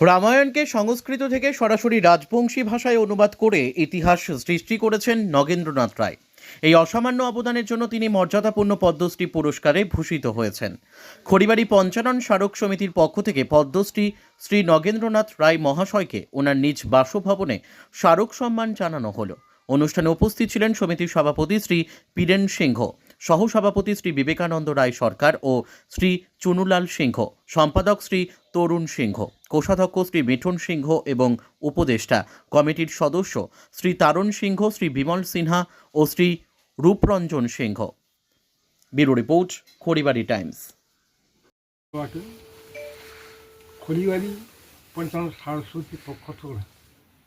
রামায়ণকে সংস্কৃত থেকে সরাসরি রাজবংশী ভাষায় অনুবাদ করে ইতিহাস সৃষ্টি করেছেন নগেন্দ্রনাথ রায়। এই অসামান্য অবদানের জন্য তিনি মর্যাদাপূর্ণ পদ্মশ্রী পুরস্কারে ভূষিত হয়েছেন। খড়িবাড়ি পঞ্চানন স্মারক সমিতির পক্ষ থেকে পদ্মশ্রী শ্রী নগেন্দ্রনাথ রায় মহাশয়কে ওনার নিজ বাসভবনে স্মারক সম্মান জানানো হলো। অনুষ্ঠানে উপস্থিত ছিলেন সমিতির সভাপতি শ্রী বীরেন সিংহ। সহসভাপতি শ্রী বিবেকানন্দ রায় সরকার ও শ্রী চুনুলাল সিংহ, সম্পাদক শ্রী তরুণ সিংহ, কোষাধ্যক্ষ শ্রী মিঠুন সিংহ এবং উপদেষ্টা কমিটির সদস্য শ্রী তারণ সিংহ, শ্রী বিমল সিনহা ও Shri Rupranjan Singha. Bureau report, Kharibari times. Kharibari পঞ্চান্ন সরস্বতী পক্ষ থেকে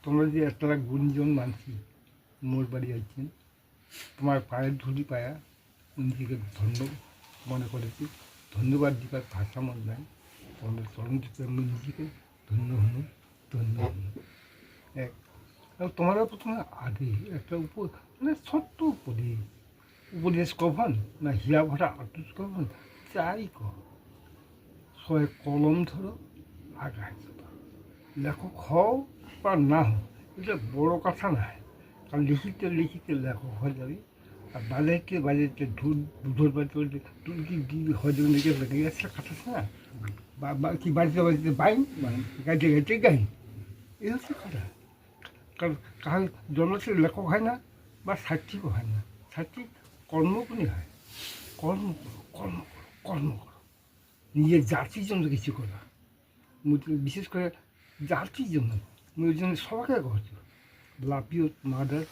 তোমরা যে একটা গুণজন মানছি, মোর বাড়ি আছেন তোমার পায়ের ধুলি পায়া নিজেকে ধন্য মনে করেছি। ধন্যবাদ দিবার ভাষা মন নাই। তোমাদের চরণ দিতে আমি নিজেকে ধন্য হন ধন্য হন। এক তোমরা প্রথমে আগে একটা উপ মানে ছোট্ট উপদেশ উপদেশ কখন? না হিয়া ভরা আটুস কখন? চাই সবাই কলম ধরো আগায় লেখক হও বা না হও, এটা বড় কথা নয়। কারণ লিখিতে লিখিতে লেখক হয়ে যাবে। আর বাজাইতে বাজাইতে ঢুল ঢোল বাজাতে টুলকি দিয়ে হয়ে যাবে লিখে লেগে গেছে কথা না কি বাড়িতে বাড়িতে বাইন গাইতে গাইতে গাই। এই হচ্ছে কথা। কারণ কারণ জন্মতে লেখক হয় না বা সাহিত্যিকও হয় না। সাহিত্যিক কর্মগুণী হয়। কর্ম করো কর্ম করো কর্ম করো। নিজের জাতির জন্য কিছু করা। বিশেষ করে জাতির জন্য ওই জন্য সবাইকে করছি। Your mother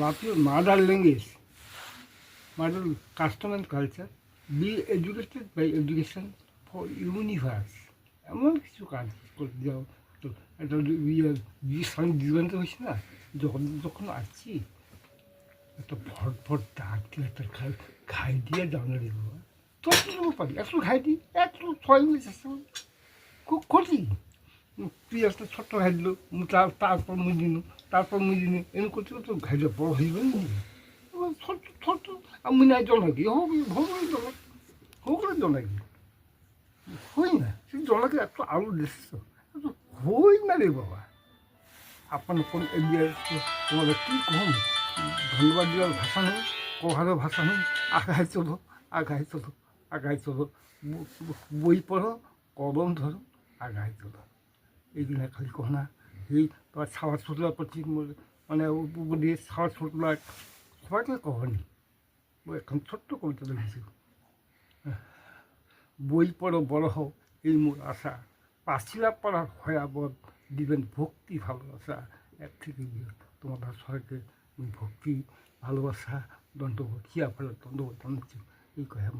love mother language. Mother custom and culture be educated by education for universe এমন কিছু কাজ করে যাও তো। একটা ইয়ে সঙ্গে জীবন্ত হয়েছে না, যখন যখন আসছি একটা ভট ডাক দিয়ে একটা খাই খাই দিয়ে বাবা যতটুকু পারি। একটু খাই দিই একটু ছয় মিনিট আসতে খুব ক্ষতি একটা ছোট্ট খাই দিল তার, তারপর মুই দিন তারপর দিন এমনি করতে করতে খাইলে বড় হয়ে এবার ছোট্ট ছোট্ট আমি না জনাকি হোক হোক জনাকি হোক না জনাকি হই না সে জনাকে একটু আলু একটু হই না রে বাবা আপনার কোন এরিয়ায় তোমাদের কী কম ধন্যবাদ দেওয়ার ভাষা নেই কহারও ভাষা নেই আগায় চলো আগায় চলো আগায় চলো বই পড়ো কলম ধরো আগায় চলো এইগুলো খালি কহ না এই তোমার ছাওয়া ছুটলার প্রতি মানে উপরে ছাওয়া ছুটলার সবাইকে কহনি ও এখন ছোট্ট কবিতা লিখেছি বই পড়ো, বড় হও, এই মোর আশা। পাঁচিলা পড়া ভয়াবহ দিবেন ভক্তি ভালোবাসা। এক থেকে তোমাদের সবাইকে ভক্তি, ভালোবাসা দণ্ডবোধ হিয়া ফেলে দণ্ডবোধ এই কথা